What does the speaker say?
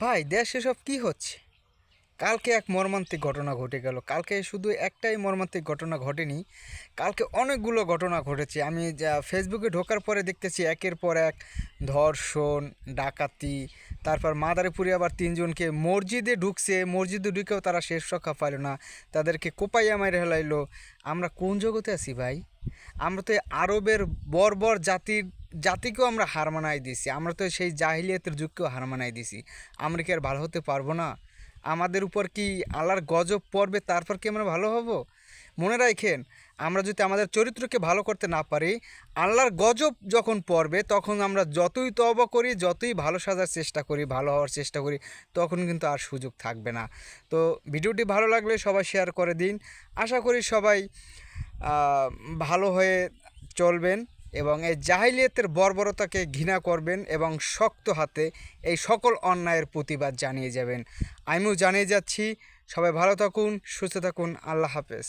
ভাই, দেশ এসব কি হচ্ছে? কালকে এক মর্মান্তিক ঘটনা ঘটে গেল। কালকে শুধু একটাই মর্মান্তিক ঘটনা ঘটেনি, কালকে অনেকগুলো ঘটনা ঘটেছে। আমি যা ফেসবুকে ঢোকার পরে দেখতেছি, একের পর এক ধর্ষণ, ডাকাতি, তারপর মাদারীপুরে আবার তিনজনকে মসজিদে ঢুকছে। মসজিদে ঢুকেও তারা শেষ রক্ষা পাইল না। তাদেরকে কোপাইয়া মাইরে হেলাইলো আমরা কোন জগতে আছি ভাই? আমরা তো আরবের বর্বর জাতির জাতিকেও আমরা হার মানাই দিছি আমরা তো সেই জাহিলিয়াতের যুগকেও হার মানাই দিছি আমরা কি আর ভালো হতে পারব না? আমাদের উপর কি আল্লাহর গজব পড়বে, তারপর কি আমরা ভালো হব? মনে রাখেন, আমরা যদি আমাদের চরিত্রকে ভালো করতে না পারি, আল্লাহর গজব যখন পড়বে, তখন আমরা যতই তবা করি, যতই ভালো সাজার চেষ্টা করি, ভালো হওয়ার চেষ্টা করি, তখন কিন্তু আর সুযোগ থাকবে না। তো ভিডিওটি ভালো লাগলে সবাই শেয়ার করে দিন। আশা করি সবাই ভালো হয়ে চলবেন। এবং এই জাহিলিয়াতের বর্বরতাকে ঘৃণা করবেন এবং শক্ত হাতে এই সকল অন্যায়ের প্রতিবাদ জানিয়ে যাবেন। আমিও জানিয়ে যাচ্ছি, সবাই ভালো থাকুন, সুস্থ থাকুন, আল্লাহ হাফেজ।